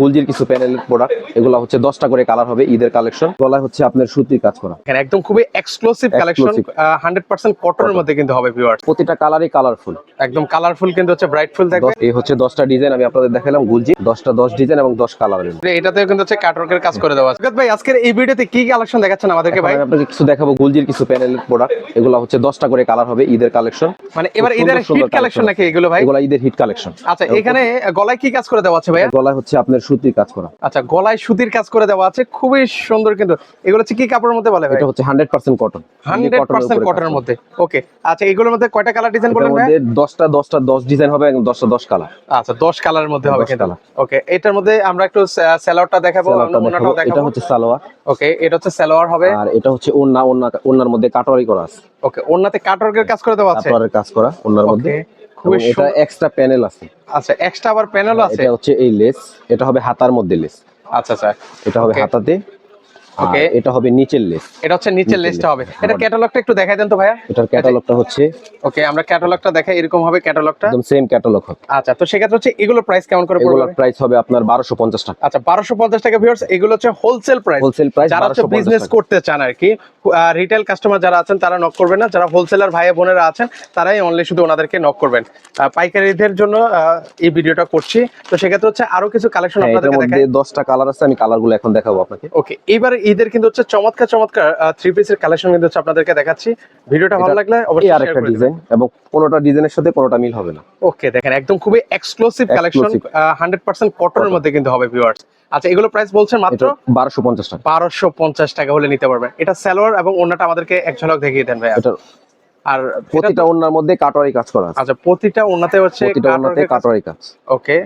ফুলজির কিছু প্যানেলের প্রোডাক্ট এগুলো হচ্ছে দশটা করে কালার হবে ঈদের কালেকশন গলায় হচ্ছে আপনার সুতির কাজ করা। এখানে একদম খুবই এক্সক্লুসিভ কালেকশন হান্ড্রেড পার্সেন্ট কটনের মধ্যে কিন্তু হবে ভিউয়ার্স প্রতিটা কালারই কালারফুল একদম কালারফুল কিন্তু হচ্ছে ব্রাইট ফুল থাকবে এই হচ্ছে দশটা ডিজাইন আমি আপনাদের দেখালাম গুলজি। দশটা দশ ডিজাইন এবং দশ কালারের এটাতেও কিন্তু হচ্ছে কাটওয়ার্কের কাজ করে দেওয়া আছে। ভাই আজকের এই ভিডিওতে কি কালেকশন দেখাচ্ছেন আমাদেরকে ভাই? আপনাকে কিছু দেখাবো গুলজির কিছু প্যানেলের প্রোডাক্ট এগুলো হচ্ছে দশটা করে কালার হবে ঈদের কালেকশন মানে এবার ঈদের হিট কালেকশন। নাকি এগুলো ভাই? এগুলো ঈদের হিট কালেকশন আচ্ছা এখানে গলায় কি কাজ করে দেওয়া আছে ভাইয়া? গলায় হচ্ছে আপনার সুতির কাজ করা। আচ্ছা গলায় সুতির কাজ করে দেওয়া আছে খুবই সুন্দর কিন্তু। এগুলো হচ্ছে কি কাপড়ের মধ্যে বলে এটা হচ্ছে hundred percent cotton hundred percent কটনের মধ্যে। ওকে আচ্ছা এগুলোর মধ্যে কয়টা কালার ডিজাইন বলবেন ভাই? মধ্যে দশটা দশটা দশ ডিজাইন হবে এবং দশটা দশ কালার আচ্ছা দশ কালারের মধ্যে হবে 10 কিন্তু। ওকে এটার মধ্যে আমরা একটু সালোয়ারটা দেখাবো এটা দেখাবো। হচ্ছে সালোয়ার। ওকে এটা হচ্ছে সালোয়ার হবে। আর এটা হচ্ছে ওন্না ওন্না ওন্নার মধ্যে কাটওয়ারি করা আছে। ওকে ওন্নাতে কাটওয়ার্কের কাজ করে দেওয়া আছে? কাটওয়ারের কাজ করা ওন্নার মধ্যে। এটা। এক্সট্রা প্যানেল আছে। আচ্ছা এক্সট্রা আবার প্যানেল আছে? এটা হচ্ছে এই লেস এটা হবে হাতার মধ্যে লেস। আচ্ছা আচ্ছা। এটা হবে হাতাতে। Okay. এটা হবে নিচের লেস এটা হচ্ছে নিচের নিচের হবে। এটা ক্যাটালগটা একটু দেখাই দেন তো ভাইয়া। এটার ক্যাটালগটা হচ্ছে ওকে আমরা ক্যাটালগটা দেখাই এরকম হবে ক্যাটালগটা একদম সেম ক্যাটালগ হবে। আচ্ছা তো সেক্ষেত্রে হচ্ছে এগুলোর প্রাইস কেমন করে পড়বে? এগুলোর প্রাইস হবে আপনার বারোশো পঞ্চাশ টাকা। আচ্ছা বারোশো পঞ্চাশ টাকা ভিউয়ার্স এগুলো হচ্ছে হোলসেল প্রাইস হোলসেল প্রাইস যারা হচ্ছে বিজনেস করতে চান আর কি রিটেল কাস্টমার যারা আছেন তারা নক করবেন না। যারা হোলসেলার ভাই বোনেরা আছেন তারাই অনলি শুধু ওনাদেরকে নক করবেন। পাইকারিদের জন্য এই ভিডিওটা করছি। তো সেক্ষেত্রে হচ্ছে আরও কিছু কালেকশন হ্যাঁ, মধ্যে দেখাই। দশটা কালার আছে আমি কালারগুলো এখন দেখাবো আপনাকে। ওকে এইবার ঈদের কিন্তু হচ্ছে চমৎকার চমৎকার থ্রি পিসের কালেকশন কিন্তু হচ্ছে আপনাদেরকে দেখাচ্ছি। ভিডিওটা ভালো লাগলে অবশ্যই আর একটা ডিজাইন এবং কোনোটা ডিজাইনের সাথে কোনোটা মিল হবে না। ওকে দেখেন একদম খুবই exclusive collection Exclusive। Hundred percent কটনের মধ্যে কিন্তু হবে ভিউয়ার্স আচ্ছা এগুলো প্রাইস বলছেন মাত্র? এটা বারোশো পঞ্চাশ টাকা। বারোশো পঞ্চাশ টাকা হলে নিতে পারবেন। এটা সালোয়ার এবং অন্যটা আমাদেরকে এক ঝলক দেখিয়ে দেন ভাই এটা আর প্রতিটা ওনার মধ্যে কাটওয়ারি কাজ করা আছে। আচ্ছা প্রতিটা ওনাতে হচ্ছে কাটওয়ারি কাজ ওকে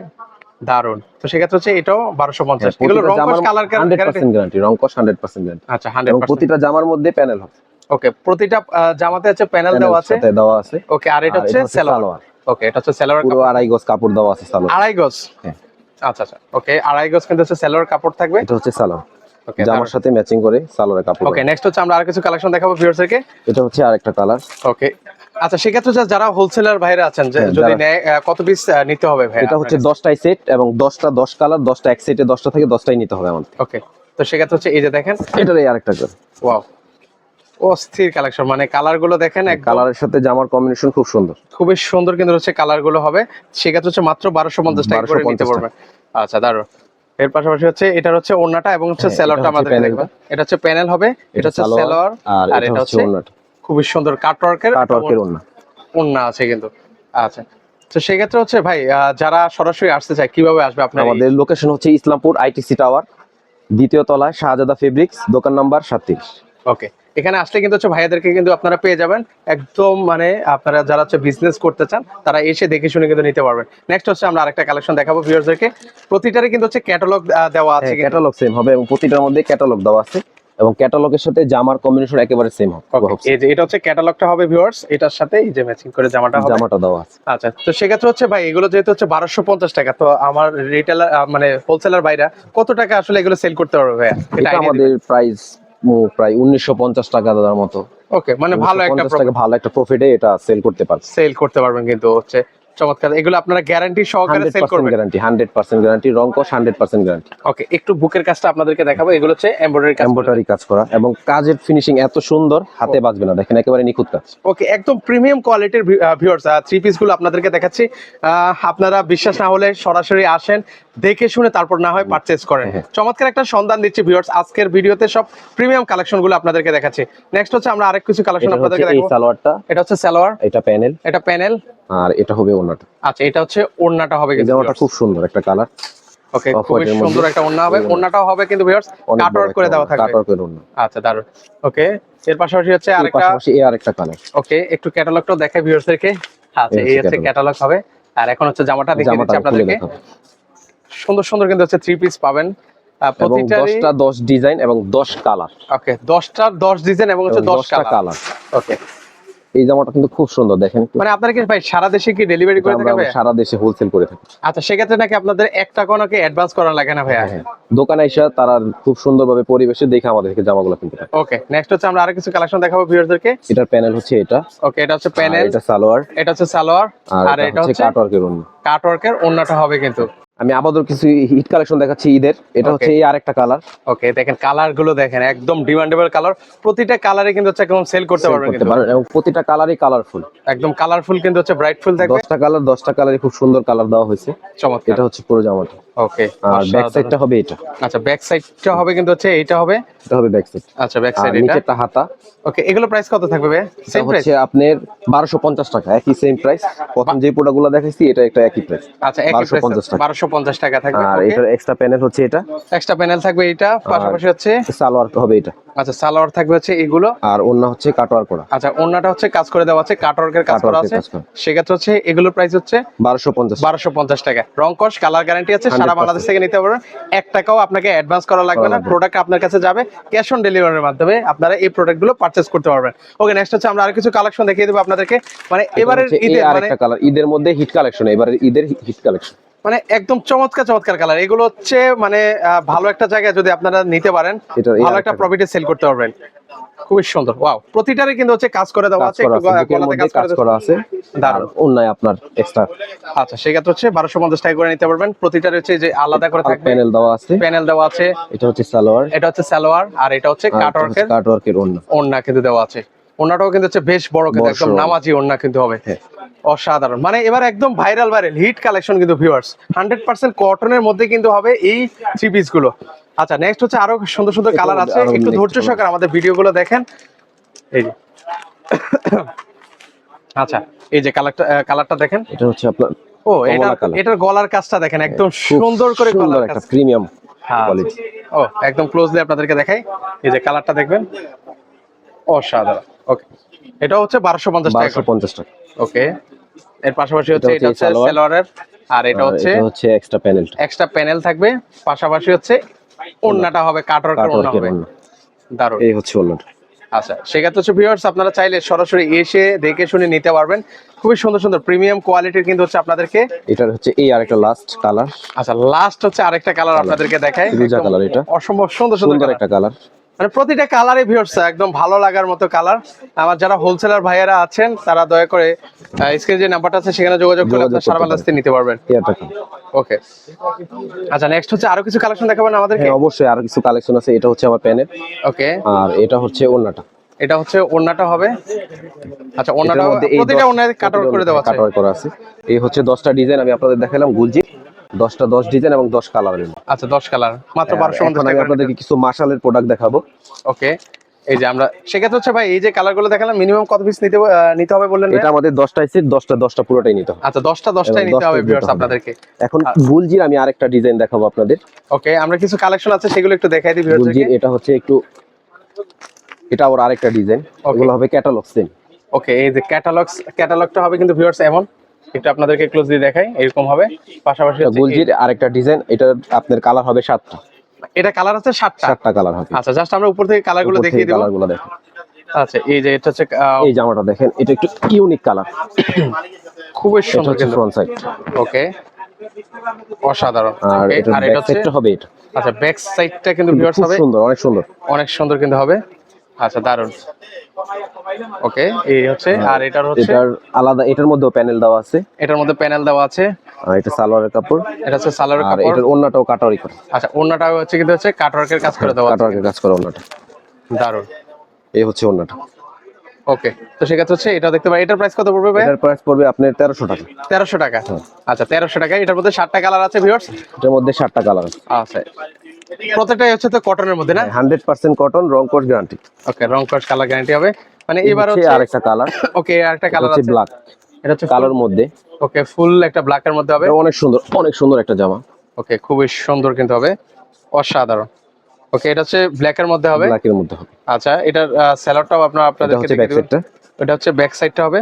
দারুণ তো সেক্ষেত্রে হচ্ছে এটাও বারোশো পঞ্চাশ। এগুলো কালার গ্যারান্টি রংকশ হান্ড্রেড পার্সেন্ট গ্যারান্টি আচ্ছা হান্ড্রেড প্রতিটা জামার মধ্যে প্যানেল হবে। ওকে প্রতিটা জামাতে হচ্ছে প্যানেল দেওয়া আছে? দেওয়া আছে। ওকে আর এটা হচ্ছে সালোয়ার। ওকে এটা হচ্ছে সালোয়ার পুরো আড়াই গজ কাপড় দেওয়া আছে সালোয়ার। আড়াই গজ? হ্যাঁ। আচ্ছা আচ্ছা ওকে আড়াই গজ কিন্তু হচ্ছে সালোয়ার কাপড় থাকবে। এটা হচ্ছে সালোয়ার। ওকে জামার সাথে ম্যাচিং করে সালোয়ারের কাপড় ওকে নেক্সট হচ্ছে আমরা আর কিছু কালেকশন দেখাবো ভিউয়ার্সদেরকে এটা হচ্ছে আরেকটা কালার ওকে আচ্ছা সেক্ষেত্রে যারা হোলসেলার ভাইরা আছেন যে হ্যাঁ, যদি নেয় কত পিস নিতে হবে ভাই এটা হচ্ছে দশটাই সেট এবং দশটা দশ কালার দশটা এক সেটে দশটা থেকে দশটাই নিতে হবে আমাদের। ওকে তো সেক্ষেত্রে হচ্ছে এই যে দেখেন এটার এই আরেকটা কালার ওয়াও অস্থির কালেকশন মানে কালারগুলো দেখেন কালারের সাথে জামার কম্বিনেশন খুব সুন্দর। খুবই সুন্দর কিন্তু হচ্ছে কালারগুলো হবে। সেক্ষেত্রে হচ্ছে মাত্র বারোশো পঞ্চাশ টাকা করে নিতে 1250 পারবেন। আচ্ছা দারুণ এর পাশাপাশি হচ্ছে এটা হচ্ছে ওন্নাটা এবং হচ্ছে হ্যাঁ, এটা হচ্ছে আমাদের দেখবেন। এটা হচ্ছে প্যানেল হবে এটা হচ্ছে সালোয়ার আর এটা হচ্ছে ওন্নাটা খুবই সুন্দর কাটওয়ার্কের কাটওয়ার্কের ওন্না ওন্না আছে কিন্তু। আচ্ছা। তো সেক্ষেত্রে হচ্ছে ভাই যারা সরাসরি আসতে চায় কীভাবে আসবে আপনার আমাদের লোকেশন হচ্ছে ইসলামপুর আইটিসি টাওয়ার দ্বিতীয় তলায় শাহজাদা ফেব্রিক্স দোকান নাম্বার সাতত্রিশ। ওকে এখানে আসলে কিন্তু হচ্ছে ভাইয়াদেরকে কিন্তু আপনারা পেয়ে যাবেন। একদম মানে আপনারা যারা হচ্ছে বিজনেস করতে চান তারা এসে দেখে শুনে কিন্তু নিতে পারবেন। নেক্সট হচ্ছে আমরা আরেকটা কালেকশন দেখাবো ভিউয়ারদেরকে প্রতিটারই কিন্তু হচ্ছে ক্যাটালগ দেওয়া আছে ক্যাটালগ সেম হবে এবং প্রতিটার মধ্যে ক্যাটালগ দেওয়া আছে। এবং ক্যাটালগের সাথে জামার কম্বিনেশন একেবারে সেম হবে এই যে এটা হচ্ছে ক্যাটালগটা হবে ভিউয়ার্স এটার সাথে এই যে ম্যাচিং করে জামাটা হবে। জামাটা দেওয়া আছে। আচ্ছা তো সেক্ষেত্রে হচ্ছে ভাই এগুলো যেহেতু হচ্ছে বারোশো পঞ্চাশ টাকা তো আমার রিটেলার মানে হোলসেলার বাইরা কত টাকা আসলে এগুলো সেল করতে পারবে ভাইয়া? এটা আমাদের প্রাইস প্রায় উনিশশো পঞ্চাশ টাকা দেওয়ার মতো। ওকে মানে ভালো একটা 150 ভালো একটা প্রফিটে এটা সেল করতে পারবে। সেল করতে পারবেন কিন্তু হচ্ছে চমৎকার। এগুলো আপনারা গ্যারান্টি সহকারে সেল করবেন। গ্যারান্টি হান্ড্রেড পার্সেন্ট গ্যারান্টি রং কস হান্ড্রেড পার্সেন্ট গ্যারান্টি ওকে একটু বুকের কাজটা আপনাদেরকে দেখাবো। এগুলো হচ্ছে এমব্রয়ডারি কাজ। এম্বোটারি কাজ করা এবং কাজের ফিনিশিং এত সুন্দর হাতে বাজবে না। দেখেন একেবারে নিখুঁত কাজ। ওকে একদম প্রিমিয়াম কোয়ালিটির ভিউয়ার্স থ্রি পিসগুলো আপনাদেরকে দেখাচ্ছি। আপনারা বিশ্বাস না হলে সরাসরি আসেন দেখে শুনে তারপর না হয় পারচেজ করেন। হ্যাঁ। চমৎকার একটা সন্ধান দিচ্ছি ভিউয়ার্স আজকের ভিডিওতে সব প্রিমিয়াম কালেকশনগুলো আপনাদেরকে দেখাচ্ছি। নেক্সট হচ্ছে আমরা আরেক কিছু কালেকশন এটা হচ্ছে আপনাদেরকে এই সালোয়ারটা। এটা হচ্ছে সালোয়ার। এটা প্যানেল এটা প্যানেল আর এটা হবে ওনাটা আচ্ছা এটা হচ্ছে ওড়নাটা হবে কিন্তু জামাটা খুব সুন্দর একটা কালার ওকে এর সুন্দর একটা ওড়না হবে। ওড়নাটাও হবে কিন্তু ভিউয়ার্স কাটওয়ার্ক করে দেওয়া থাকবে। কাটওয়ার্কের ওনা আচ্ছা দারুণ ওকে এর পাশাপাশি হচ্ছে আরেকটা পাশাপাশি এই আরেকটা কালার ওকে একটু ক্যাটালগটাও দেখাই ভিউয়ার্সদেরকে আচ্ছা এই হচ্ছে ক্যাটালগ হবে। আর এখন হচ্ছে জামাটা দেখিয়ে দিচ্ছি আপনাদেরকে। সুন্দর সুন্দর কিন্তু হচ্ছে থ্রি পিস পাবেন। প্রতিটারই দশটা দশ ডিজাইন এবং দশ কালার ওকে দশটা দশ ডিজাইন এবং হচ্ছে দশ দশটা কালার কালার ওকে এই জামাটা কিন্তু খুব সুন্দর দেখেন। মানে আপনারা কি ভাই সারা দেশে কি ডেলিভারি করে থাকেন সারা দেশে হোলসেল করে থাকি। আচ্ছা সেক্ষেত্রে নাকি আপনাদের এক টাকা নাকি অ্যাডভান্স করা লাগে না ভাইয়া? হ্যাঁ দোকানে এসে তারা খুব সুন্দরভাবে পরিবেশে দেখে আমাদেরকে জামাগুলো কিনতে পারে। ওকে নেক্সট হচ্ছে আমরা আরও কিছু কালেকশন দেখাবো ভিউয়ারদেরকে এটার প্যানেল হচ্ছে এটা। ওকে এটা হচ্ছে প্যানেল এটা সালোয়ার। এটা হচ্ছে সালোয়ার। আর এটা হচ্ছে কাটওয়ার্কের ওনা কাটওয়ার্কের ওন্নাটা হবে কিন্তু। আমি আপাতত কিছু হিট কালেকশন দেখাচ্ছি ঈদের। এটা হচ্ছে এই আরেকটা কালার ওকে দেখেন কালারগুলো দেখেন একদম ডিমান্ডেবল কালার প্রতিটা কালারে কিন্তু হচ্ছে একদম সেল করতে পারবেন কিন্তু। এবং প্রতিটা কালারই কালারফুল একদম কালারফুল কিন্তু হচ্ছে ব্রাইট ফুল থাকবে। দশটা কালার দশটা কালারই খুব সুন্দর কালার দেওয়া হয়েছে। চমৎকার। এটা হচ্ছে পুরো জামাটা। ওকে আর ব্যাক সাইডটা হবে এটা। আচ্ছা ব্যাক সাইডটা হবে কিন্তু হচ্ছে এইটা হবে? এটা হবে ব্যাক সাইড আচ্ছা ব্যাক সাইড এটা নিচেরটা হাতা। ওকে এগুলো প্রাইস কত থাকবে ভাই সেম প্রাইস হচ্ছে আপনার বারোশো পঞ্চাশ টাকা একই সেম প্রাইস প্রথম যে প্রোডাক্টগুলো দেখাইছি এটা একটা একই প্রাইস আচ্ছা একই প্রাইস 1250 টাকা। থাকবে। আর এটার এক্সট্রা প্যানেল হচ্ছে এটা। এক্সট্রা প্যানেল থাকবে এটা পাশাপাশি হচ্ছে সালোয়ার হবে এটা। আচ্ছা সালোয়ার থাকবে হচ্ছে এগুলো। আর অন্য হচ্ছে কাটোয়ার করা। আচ্ছা ওন্নাটা হচ্ছে কাজ করে দেওয়া আছে কাটওয়ার্কের কাজ করা আছে। সেক্ষেত্রে হচ্ছে এগুলোর প্রাইস হচ্ছে বারোশো পঞ্চাশ। বারোশো পঞ্চাশ টাকা। রং কস কালার গ্যারান্টি আছে সারা বাংলাদেশ থেকে নিতে পারবেন। এক টাকাও আপনাকে অ্যাডভান্স করা লাগবে না। প্রোডাক্ট আপনার কাছে যাবে ক্যাশ অন ডেলিভারির মাধ্যমে আপনারা এই প্রোডাক্টগুলো পারচেস করতে পারবেন। ওকে নেক্সট হচ্ছে আমরা আর কিছু কালেকশন দেখিয়ে দেবো আপনাদেরকে। মানে এবারের ঈদের মানে ঈদের মধ্যে হিট কালেকশন এবারে ঈদের হিট কালেকশন মানে একদম চমৎকার চমৎকার কালার এগুলো হচ্ছে মানে ভালো একটা জায়গায় যদি আপনারা নিতে পারেন ভালো একটা প্রফিটে সেল করতে পারবেন। খুবই সুন্দর। ওয়াও প্রতিটারে কিন্তু হচ্ছে কাজ করে দেওয়া আছে একটু গলাতে কাজ করা আছে। দারুণ। অন্যায় আপনার এক্সট্রা আচ্ছা সেক্ষেত্রে হচ্ছে বারোশো পঞ্চাশ টাকা করে নিতে পারবেন। প্রতিটার হচ্ছে যে আলাদা করে থাকবে। প্যানেল দেওয়া আছে। প্যানেল দেওয়া আছে। এটা হচ্ছে সালোয়ার। এটা হচ্ছে সালোয়ার আর এটা হচ্ছে কাটওয়ার্কের কাটওয়ার্কের অন্য ওন্না কিন্তু দেওয়া আছে। ওন্নাটাও কিন্তু হচ্ছে বেশ বড় কিন্তু একদম। নামাজি ওন্না কিন্তু হবে। হ্যাঁ। অসাধারণ। মানে এবার একদম ভাইরাল ভাইরাল হিট কালেকশন কিন্তু ভিউয়ার্স হান্ড্রেড পার্সেন্ট কটনের মধ্যে কিন্তু হবে এই থ্রি পিসগুলো। আচ্ছা নেক্সট হচ্ছে আরও সুন্দর সুন্দর কালার আছে। একটু ধৈর্য। সহকারে আমাদের ভিডিও গুলো দেখেন। এই যে। আচ্ছা এই যে কালারটা কালারটা দেখেন। এটা হচ্ছে আপনার ও এটা এটার গলার কাজটা দেখেন একদম সুন্দর করে একটা কাজ। প্রিমিয়াম হ্যাঁ। কোয়ালিটি ও একদম ক্লোজলি আপনাদেরকে দেখাই। এই যে কালারটা দেখবেন। অসাধারণ। ওকে এটা হচ্ছে বারোশো পঞ্চাশ টাকা বারোশো পঞ্চাশ টাকা। ওকে এর পাশাপাশি হচ্ছে এটা হচ্ছে আর এটা হচ্ছে এটা হচ্ছে এক্সট্রা প্যানেল এক্সট্রা প্যানেল থাকবে। পাশাপাশি হচ্ছে ওন্নাটা হবে কাটর ওন্না হবে। দারুণ দারুণ। এই হচ্ছে ওন্নাটা আচ্ছা সেক্ষেত্রে হচ্ছে ভিউয়ার্স আপনারা চাইলে সরাসরি এসে দেখে শুনে নিতে পারবেন। খুবই সুন্দর সুন্দর প্রিমিয়াম কোয়ালিটির কিন্তু হচ্ছে আপনাদেরকে এটা হচ্ছে এই আরেকটা লাস্ট কালার আচ্ছা লাস্ট হচ্ছে আরেকটা কালার আপনাদেরকে দেখায় কালার এটা। অসম্ভব সুন্দর সুন্দর একটা কালার মানে প্রতিটা কালারে ভিউয়ার্স একদম ভালো লাগার মতো কালার। আমার যারা হোলসেলার ভাইয়েরা আছেন তারা দয়া করে স্ক্রিনে যে নাম্বারটা আছে সেখানে যোগাযোগ করে আপনার সারা বাংলাদেশ নিতে পারবেন। ওকে আচ্ছা নেক্সট হচ্ছে আরও কিছু কালেকশন দেখাবেন আমাদেরকে? হ্যাঁ অবশ্যই আরও কিছু কালেকশন আছে। এটা হচ্ছে আমার প্যানেল ওকে আর এটা হচ্ছে অন্যটা এটা হচ্ছে ওন্নাটা হবে? আচ্ছা ওন্নাটা প্রতিটা ওন্নায় কাটার করে দেওয়া আছে। কাটার করা আছে। এই হচ্ছে দশটা ডিজাইন আমি আপনাদের দেখালাম। গুলজি দশটা দশ ডিজাইন এবং দশ কালারের আচ্ছা দশ কালার মাত্র বারোশো এখন আমি আপনাদেরকে কিছু মার্শালের প্রোডাক্ট দেখাবো। ওকে এই যে আমরা সেক্ষেত্রে হচ্ছে ভাই এই যে কালারগুলো দেখালাম মিনিমাম কত পিস নিতে নিতে হবে বললেন এটা আমাদের দশটাই সেট দশটা দশটা পুরোটাই নিতে হবে। আচ্ছা দশটা দশটাই নিতে হবে ভিউয়ার্স আপনাদেরকে। এখন গুলজির আমি আরেকটা ডিজাইন দেখাবো আপনাদের। ওকে আমরা কিছু কালেকশন আছে সেগুলো একটু দেখাই দিই ভিউয়ার্সদেরকে গুলজির এটা হচ্ছে একটু এটা ওর আরেকটা ডিজাইন ওগুলো হবে ক্যাটালগ সেম ওকে এই যে ক্যাটালগস ক্যাটালগটা হবে কিন্তু ভিউয়ার্স এমন। একটু আপনাদেরকে ক্লোজলি দেখাই এরকম হবে। পাশাপাশি গুলজির আরেকটা ডিজাইন এটা আপনার কালার হবে সাতটা। এটা কালার আছে সাতটা? সাতটা কালার হবে। আচ্ছা জাস্ট আমরা উপর থেকে কালারগুলো দেখিয়ে দিব। কালারগুলো দেখেন। আচ্ছা এই যে এটা হচ্ছে এই জামাটা দেখেন এটা একটু ইউনিক কালার খুবই সুন্দর কিন্তু। ফ্রন্ট সাইড ওকে অসাধারণ। আর এটা ব্যাক হবে এটা। আচ্ছা ব্যাক সাইডটা কিন্তু ভিউয়ার্স হবে। সুন্দর অনেক সুন্দর। অনেক সুন্দর কিন্তু হবে। আচ্ছা দারুণ ওকে এই হচ্ছে আর এটার হচ্ছে? এটার আলাদা এটার মধ্যেও প্যানেল দেওয়া আছে। এটার মধ্যে প্যানেল দেওয়া আছে। আর এটা সালোয়ারের কাপড়। এটা হচ্ছে সালোয়ারের কাপড়। এটার ওন্নাটাও করে। আচ্ছা অন্যটাও হচ্ছে কিন্তু হচ্ছে কাটওয়ার্কের কাজ করে দেওয়া কাজ করে ওন্নাটা দারুণ এই হচ্ছে ওন্নাটা ওকে তো সেক্ষেত্রে হচ্ছে এটা দেখতে পাই। এটার প্রাইস কত পড়বে ভাই? এটার প্রাইস পড়বে আপনার তেরোশো টাকা। তেরোশো টাকা। আচ্ছা তেরোশো টাকা। এটার মধ্যে ষাটটা কালার আছে ভিউয়ার্স এটার মধ্যে সাতটা কালার আছে। আচ্ছা। প্রত্যেকটাই হচ্ছে তো কটনের মধ্যে না? হান্ড্রেড পার্সেন্ট কটন রং কোর্স গ্যারান্টি ওকে রং কস কালার গ্যারান্টি হবে। মানে এবার হচ্ছে আরেকটা কালার ওকে আরেকটা কালার আছে। ব্ল্যাক এটা হচ্ছে কালোর মধ্যে। ওকে ফুল একটা ব্ল্যাকের মধ্যে হবে। অনেক সুন্দর অনেক সুন্দর একটা জামা। ওকে খুবই সুন্দর কিন্তু হবে। অসাধারণ। ওকে এটা হচ্ছে ব্ল্যাকের মধ্যে হবে। ব্ল্যাকের মধ্যে হবে। আচ্ছা এটার স্যালাডটাও আপনার আপনাদেরকে হচ্ছে দেখিয়ে ব্যাক দেব। সাইডটা এটা হচ্ছে ব্যাক সাইডটা হবে।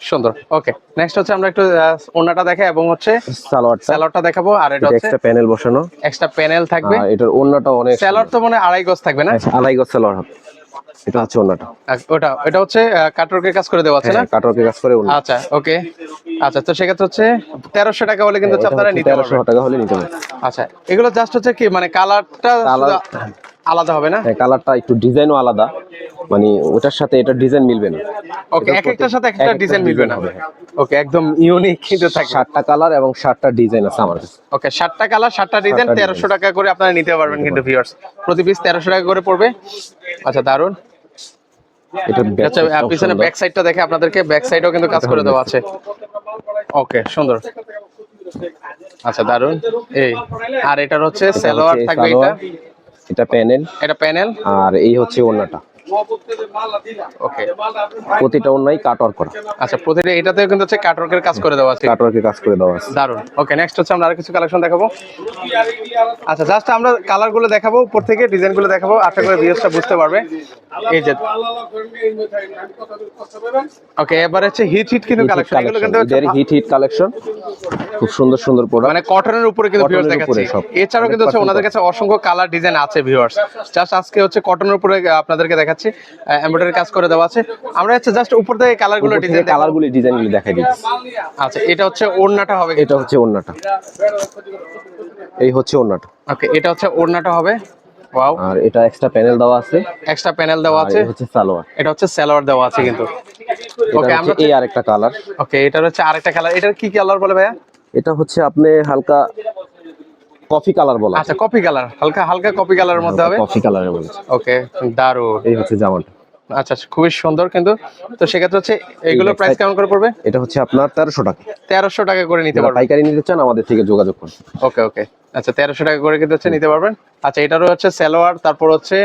সুন্দর। ওকে নেক্সট হচ্ছে আমরা একটু আহ, ওড়নাটা দেখাই এবং হচ্ছে সালোয়ারটা। স্যালাডটা দেখাবো আর এটা হচ্ছে এক্সট্রা প্যানেল বসানো। এক্সট্রা প্যানেল থাকবে। এটার ওন্নাটা অনেক স্যালাড তো মানে আড়াই গজ থাকবে না? আড়াই গজ সালোয়ার হবে। এটা হচ্ছে ওন্নাটা ওটা এটা হচ্ছে কাটওয়ার্কের কাজ করে দেওয়া আছে না? হ্যাঁ কাটওয়ার্কের কাজ করে ওন্না আচ্ছা ওকে আচ্ছা তো সেক্ষেত্রে হচ্ছে তেরোশো টাকা হলে কিন্তু হচ্ছে আপনারা নিতে পারবেন। টাকা হলে নিতে পারবেন। আচ্ছা এগুলো জাস্ট হচ্ছে কি মানে কালারটা আলাদা হবে না? হ্যাঁ কালারটা একটু ডিজাইনও আলাদা। মানে ওটার সাথে এটা ডিজাইন মিলবে না। ওকে এক একটার সাথে এক একটা ডিজাইন মিলবে না। ওকে একদম ইউনিক কিন্তু থাকে। ষাটটা কালার এবং ষাটটা ডিজাইন আছে আমার কাছে। ওকে ষাটটা কালার ষাটটা ডিজাইন ষাটটা তেরোশো টাকা করে আপনারা নিতে পারবেন কিন্তু ভিউয়ার্স প্রতি পিস তেরোশো টাকা করে পড়বে। আচ্ছা দারুণ আচ্ছা পিছনে ব্যাক সাইডটা দেখে আপনাদেরকে ব্যাক সাইডেও কিন্তু কাজ করে দেওয়া আছে। ওকে সুন্দর। আচ্ছা দারুণ এই আর এটার হচ্ছে সালোয়ার থাকবে এটা। এটা প্যানেল এটা প্যানেল। আর এই হচ্ছে ওন্নাটা ওকে প্রতিটা ওন্নাই কাটওয়ার্ক করা। আচ্ছা প্রতিটা এটাতেও কিন্তু হচ্ছে কাটওয়ার্কের কাজ করে দেওয়া আছে। কাটওয়ার্কের কাজ করে দেওয়া আছে। দারুণ ওকে নেক্সট হচ্ছে আমরা আরও কিছু কালেকশন দেখাবো। আচ্ছা জাস্ট আমরা কালারগুলো দেখাবো উপর থেকে ডিজাইনগুলো দেখাবো আশা করি ভিউয়ার্সটা বুঝতে পারবে। এই যে ওকে এবার হচ্ছে হিট হিট কিন্তু কালেকশন এগুলো কিন্তু হিট হিট কালেকশন খুব সুন্দর সুন্দর প্রোডাক্ট মানে কটনের উপরে কিন্তু ভিউয়ার্স দেখাচ্ছি। এছাড়াও কিন্তু হচ্ছে ওনাদের কাছে অসংখ্য কালার ডিজাইন আছে ভিউয়ার্স জাস্ট আজকে হচ্ছে কটনের উপরে আপনাদেরকে দেখাচ্ছি এমব্রয়ডারি কাজ করে দেওয়া আছে। আমরা হচ্ছে জাস্ট উপর থেকে কালারগুলো ডিজাইন কালার গুলি ডিজাইন গুলি দেখাই দিচ্ছি। আচ্ছা এটা হচ্ছে ওড়নাটা হবে এটা হচ্ছে ওন্নাটা এই হচ্ছে ওন্নাটা ওকে এটা হচ্ছে ওড়নাটা হবে। ওয়াও আর এটা এক্সট্রা প্যানেল দেওয়া আছে। এক্সট্রা প্যানেল দেওয়া আছে। হচ্ছে সালোয়ার। এটা হচ্ছে সালোয়ার দেওয়া আছে কিন্তু। ওকে আমরা এই আরেকটা কালার ওকে এটা হচ্ছে আরেকটা কালার এটার কি কালার বলে ভাইয়া? এটা হচ্ছে আপনি হালকা কফি কালার বলা আচ্ছা কফি কালার হালকা হালকা কপি কালারের মধ্যে হবে? কফি কালারে বলেছে। ওকে দারুণ এই হচ্ছে জামাটা। আচ্ছা খুবই সুন্দর কিন্তু। তো সেক্ষেত্রে হচ্ছে back প্রাইস কেমন করে পড়বে? এটা হচ্ছে আপনার তেরোশো টাকা। তেরোশো টাকা করে নিতে পারবেন। পাইকারি নিতে চান আমাদের থেকে যোগাযোগ করুন। ওকে ওকে আচ্ছা তেরোশো টাকা করে কিন্তু হচ্ছে নিতে পারবেন। আচ্ছা এটারও হচ্ছে সালোয়ার তারপর হচ্ছে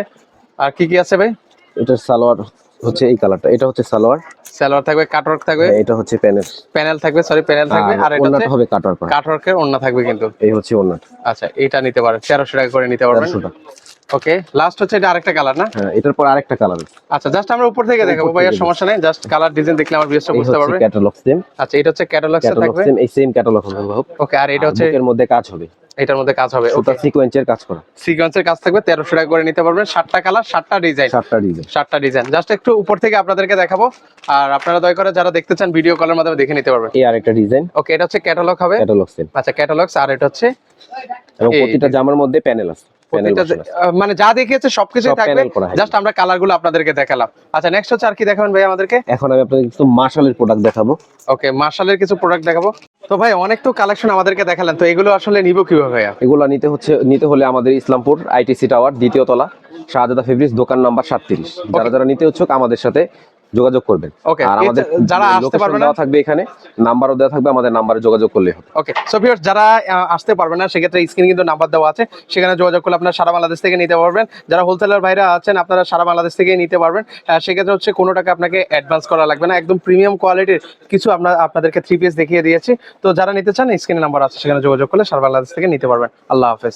আর কি কি আছে ভাই? এটার সালোয়ার হচ্ছে এই কালারটা এটা হচ্ছে সালোয়ার। সালোয়ার থাকবে কাটওয়ার্ক থাকবে। হ্যাঁ, এটা হচ্ছে প্যানেল প্যানেল থাকবে সরি প্যানেল থাকবে। আর এটা ওন্নাটা হবে কাটওয়ার্ক কাটওয়ার্কের ওন্না থাকবে কিন্তু। এই হচ্ছে ওন্নাটা আচ্ছা এটা নিতে পারেন 1300 টাকা করে নিতে পারবেন। 1300 টাকা ওকে লাস্ট হচ্ছে এটা আরেকটা কালার না? হ্যাঁ এটার পর আরেকটা কালার আচ্ছা জাস্ট আমরা উপর থেকে দেখাবো উপর ভাইয়া সমস্যা নেই জাস্ট কালার ডিজাইন দেখলে আমার বিএসটা বুঝতে পারবে। ক্যাটালগ সেম আচ্ছা এটা হচ্ছে ক্যাটালগ থাকবে? সেম এই সেম ক্যাটালগ হবে ওকে আর এটা হচ্ছে বুকের মধ্যে কাজ হবে। এটার মধ্যে কাজ হবে সুতা সিকোয়েন্সের কাজ করা। সিকোয়েন্সের কাজ থাকবে তেরোশো টাকা করে নিতে পারবেন সাতটা কালার সাতটা ডিজাইন সাতটা ডিজাইন সাতটা ডিজাইন জাস্ট একটু উপর থেকে আপনাদেরকে দেখাবো আর আপনারা দয়া করে যারা দেখতে চান ভিডিও কলের মাধ্যমে দেখে নিতে পারবেন। এই আরেকটা ডিজাইন ওকে এটা হচ্ছে ক্যাটালগ হবে। ক্যাটালগ সেম আচ্ছা ক্যাটালগস আর এটা হচ্ছে এবং প্রতিটা জামার মধ্যে প্যানেল আছে। মানে যা দেখিয়েছে সবকিছু থাকবে। জাস্ট আমরা কালারগুলো আপনাদেরকে দেখালাম। আচ্ছা নেক্সট হচ্ছে আর কি দেখাবেন ভাই আমাদেরকে? এখন আমি আপনাদের কিছু মার্শালের প্রোডাক্ট দেখাবো। ওকে মার্শালের কিছু প্রোডাক্ট দেখাবো। তো ভাই অনেক তো কালেকশন আমাদেরকে দেখালেন তো এগুলো আসলে নিব কীভাবে ভাইয়া? এগুলো নিতে হচ্ছে নিতে হলে আমাদের ইসলামপুর আইটিসি টাওয়ার দ্বিতীয় তলা শাহজাদা ফেব্রিক্স দোকান নাম্বার সাতত্রিশ। যারা যারা নিতে হচ্ছে আমাদের সাথে যোগাযোগ করবেন। Okay, আর আমাদের যারা আসতে পারবে না- থাকবে এখানে নাম্বারও দেওয়া থাকবে আমাদের নাম্বারে যোগাযোগ করলে হবে। ওকে সো ভিউয়ার্স যারা আসতে পারবেন না সেক্ষেত্রে স্ক্রিনে কিন্তু নাম্বার দেওয়া আছে। সেখানে যোগাযোগ করলে আপনারা সারা বাংলাদেশ থেকে নিতে পারবেন। যারা হোলসেলার ভাইরা আছেন আপনারা সারা বাংলাদেশ থেকে নিতে পারবেন। সেক্ষেত্রে হচ্ছে কোনো টাকা আপনাকে অ্যাডভান্স করা লাগবে না। একদম প্রিমিয়াম কোয়ালিটির কিছু আমরা আপনাদেরকে থ্রি পিস দেখিয়ে দিয়েছি। তো যারা নিতে চান স্ক্রিনে নাম্বার আছে সেখানে যোগাযোগ করলে সারা বাংলাদেশ থেকে নিতে পারবেন। আল্লাহ হাফেজ।